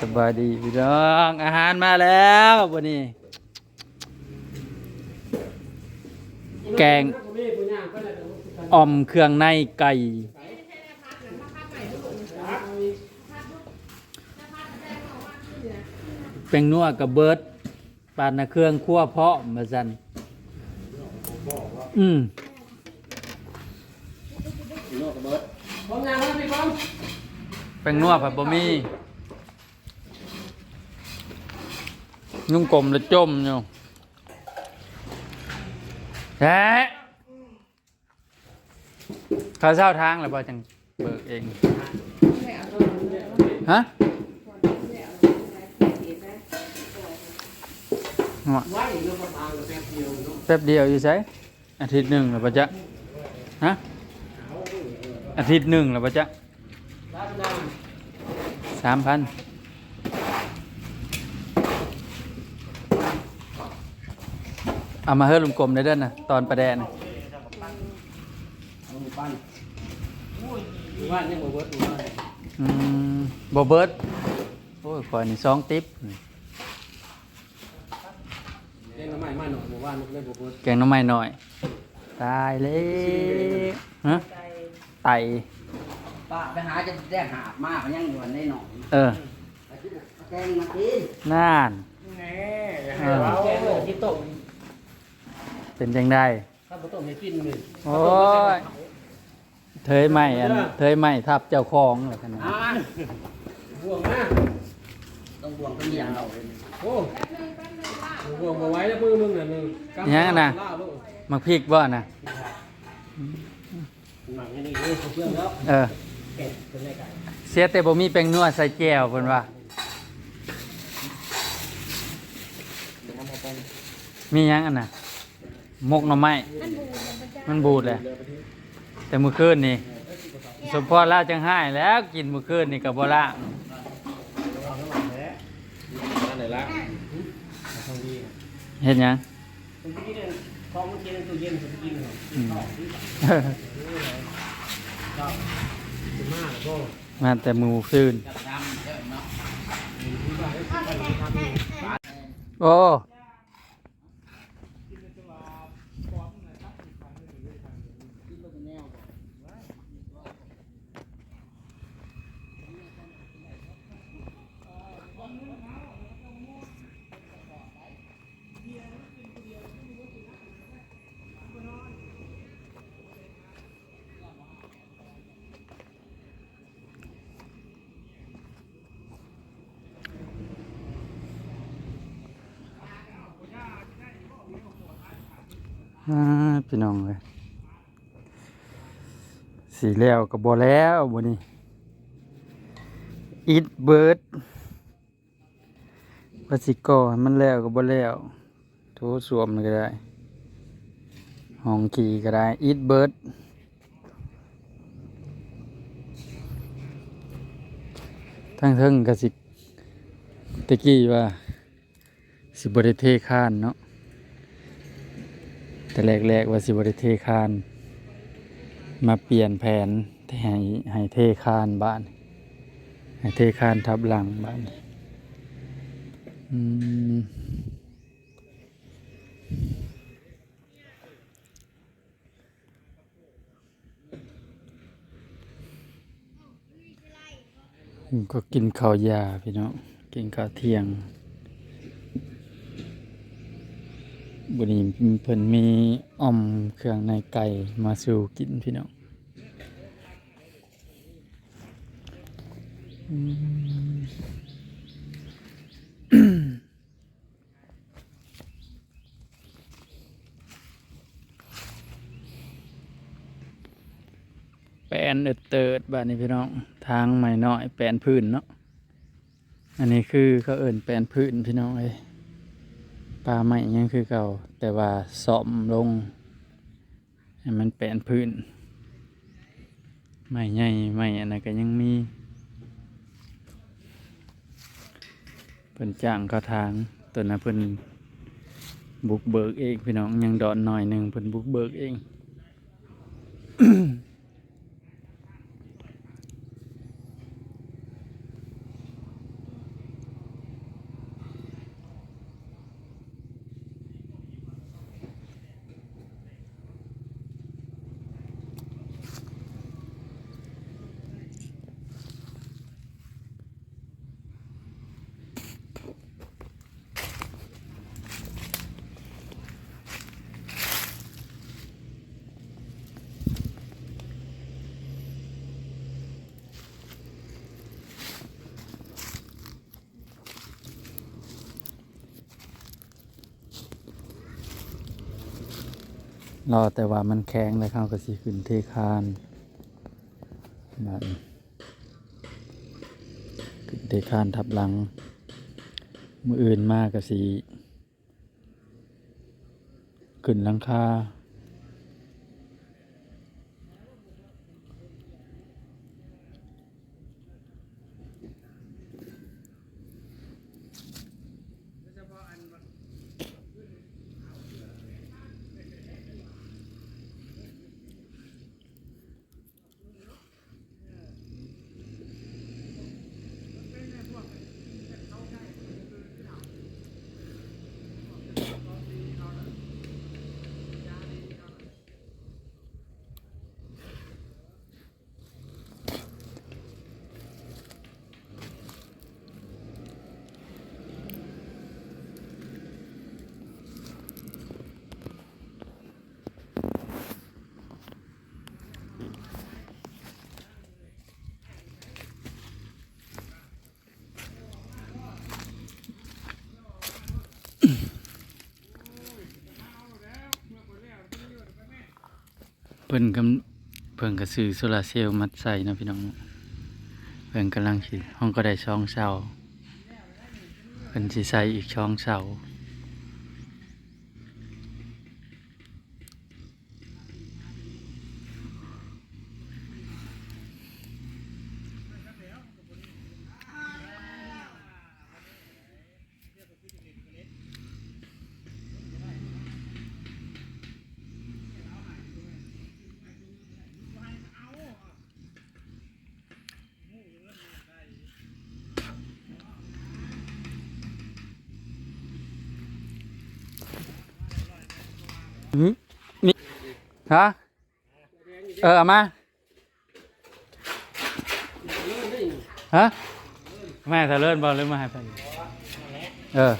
สบายดีพี่น้องอาหารมาแล้ววันนี้ แกงอ่อมเครื่องในไก่ เป็นนัวกับเบิร์ดปานนะเครื่องคั่วเพาะมาสันอืมผมยังไม่พี่ผมเป็นนัวผัดบะหมี่ นุ่งกลมแล้วจมอยู่แท้เขาเช่าทางแล้วบ่จังเบิกเองฮะหัวไว้อีกเองประแป๊บเดียวเนาะแป๊บอยู่ใช่อาทิตย์หนึ่งแล้วปะจ๊ะฮะอาทิตย์หนึ่งแล้วปะจ๊ะสามพัน เอามาเฮ้ลุงกลมได้เด้อนนะตอนประแดนนะเอาปั้นว่าเนี่ยบ่เบิดว่าอืมบเบิร์ดโอ้ยคอยนี่สองติ๊บนี่เล่นน้ำใหม่มาหน่อยบ่ว่าเล่นบ่เบิดแกงน้ำไม้หน่อย ตายเลยฮะไตป้าไปหาจะได้หาบมากมันยังอยู่ในหนองเออแกงมากินน่าน แน่เออแกงเลยที่ต้ม เป็นจังได้ถ้าบ่ต้มให้กินเลยโอ้ยเทยใหม่อันเทยใหม่ทับเจ้าของอะไรกันนะอ่าห่วงนะต้องบวงต้องเลี้ยงเราโอ้ห่วงบ่ไหว้แล้วมือมึงน่ะนึงยังนะล่าลูกมักพริกบ่นะหนังนี่นี่เพื่อนแล้วเออเป็ดเป็นไรไก่เสียแต่บ่มีแป้งนัวใส่แจ่วเพิ่นว่ามีหยังอันน่ะ มกหน่อไม้มันบูดเลยแต่มื้อคืนนี่สมพรลาจังไห้แล้วกินมื้อคืนนี่ก็บ่ละนั่นไหนละทองดีเฮ็ดหยังตรงนี้เนี่ยของเมื่อกี้ในตู้เย็นผมกินเหรออืมสิบห้าแล้วก็มาแต่มื้อคืนโอ้ พี่น้องเอ้ยสีแล้วก็บ่แล้วบ่นี่อิดเบิร์ดภาสิก่อมันแล้วก็บ่แล้วโถสวมก็ได้ห้องขี่ก็ได้อิดเบิร์ดทั้งเทิงกสิตะกี้ว่า สิบริเทคานเนาะ แต่แรกๆว่าสิบริเทคาน มาเปลี่ยนแผนให้ให้เทคานบ้านให้เทคานทับหลังบ้านอืมก็กินข้าวยาพี่น้องกินข้าวเที่ยง บุนี้เพิ่นมีอ่อมเครื่องในไก่มาสู่กินพี่น้องแปนเอิดเติดบ้านนี้พี่น้องทางใหม่น้อยแปนพื้นเนาะอันนี้คือเขาเอิ่นแปนพื้นพี่น้องเอ้ย ปลาใหม่ยังคือเก่า แต่ว่าสอมลง ให้มันแปลนพื้นใหม่ใหญ่ใหม่อันนั้นก็ยังมีเพิ่นจ้างเขาทางตัวนั้นเพิ่นบุกเบิกเองพี่น้องยังดอนหน่อยหนึ่งเพิ่นบุกเบิกเอง รอแต่ว่ามันแข็งแล้วเขาก็สิขึ้นเทคานนั่นขึ้นเทคานทับหลัง มืออื่นมากก็สิขึ้นหลังคา เพิ่นกำเพิ่นก็ซื้อโซลาร์เซลล์มัดใส่เนาะพี่น้อง เพิ่นกำลังสิห้องก็ได้ช่องเสาเพิ่นสิใส่อีกช่องเสา นี่ฮะเออเอามาฮะแม่ถ้าเลินบอลหรือมาให้ไปเออ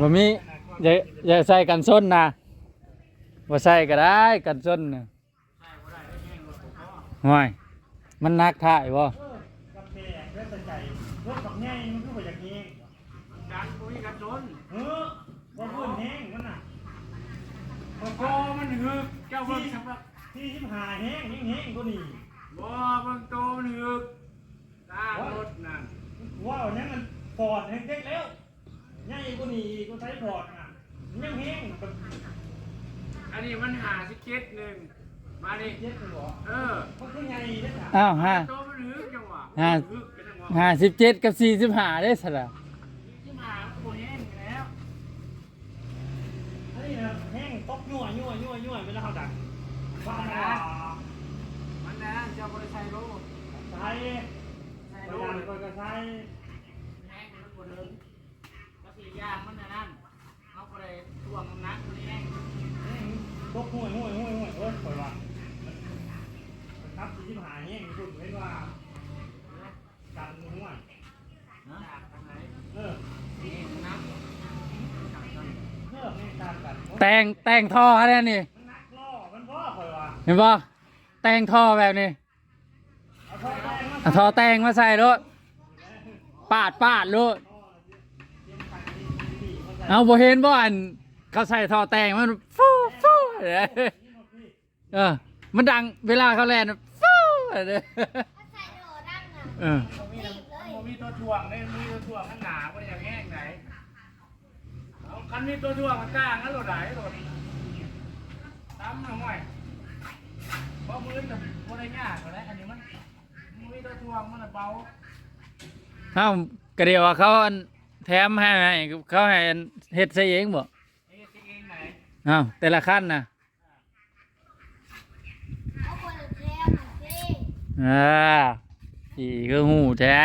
บ่มีอย่าอย่าใส่กันส้นนะบ่ใส่ก็ได้กันส้นน่ะห่วยมันนักถ่ายบ่ กาแฟเพื่อสนใจรถกับแง่มันคือว่าอย่างนี้ การคุยกันจน เออว่าเพื่อนแห้งมันน่ะ พอมันฮึกเจ้าเบิ่งสำหรับที่ชิมหายแห้งแห้งแห้งก็นี่บ่เบิ่งโตมันฮึกตารถนั่นว่าวันนี้มันปอดแห้งเด็กแล้วใหญ่ก็นี่ก็ใช้ปอดน่ะยังแห้งอันนี้มันหาสิเก็ตหนึ่งมาดิเย็ดหรอเออมันคือไงเนี่ยจ้ะอ้าวฮะโตมันฮึกจังหวะห้าฮึกเป็นจังหวะห้าสิบเจ็ดกับสี่สิบห้าได้สละ ที่มาโอ้แห้งอยู่แล้ว อันนี้นะแห้งตกยั่วยั่วยั่วยั่วเวลาเขาดักว่ามัน มันนะเจ้าบริษัทรู้ ใช้พยายามก็ใช้แห้งมันบ่เดิมก็สิยางมันนั่นเอาบ่ได้ท่วงน้ำหนักมันแห้งตกห่วยห่วยห่วยห่วยเอ้ยคอยว่าครับที่ชิมหายแห้งคุณเห็นว่ากันห่วยจากทางไหนเออนี่น้ำเพิ่มในการกันแต่งแต่งท่ออะไรนี่มันนักล่อมันพ่อคอยว่าเห็นปะแต่งท่อแบบนี้ เอาท่อแรงมา เอาทอแตงมาใส่รถปาดปาดรถเอาบ่เห็นบ่อันเขาใส่ทอแตงมันฟูฟูเออมันดังเวลาเขาแล่นฟูเด้อใส่โดดังอะเออมีตัวถ่วงได้มีตัวถ่วงข้างหนาว่าอย่างแห้งไหนเอาคันมีตัวถ่วงมันก้างงั้นโหลดไหนโหลดตั้มหน่อยเพราะมือจะบริยากกว่าแล้วอันนี้มัน ถ้าก็เดียวว่าเขาอันแถมให้ไห้เขาให้อันเฮ็ดใส่เองบ่เอ๊ะจริงเองไหนเอ้าแต่ละขั้นน่ะเอาคนละแก้วหน่อยสิอ่าอีก็หูแท้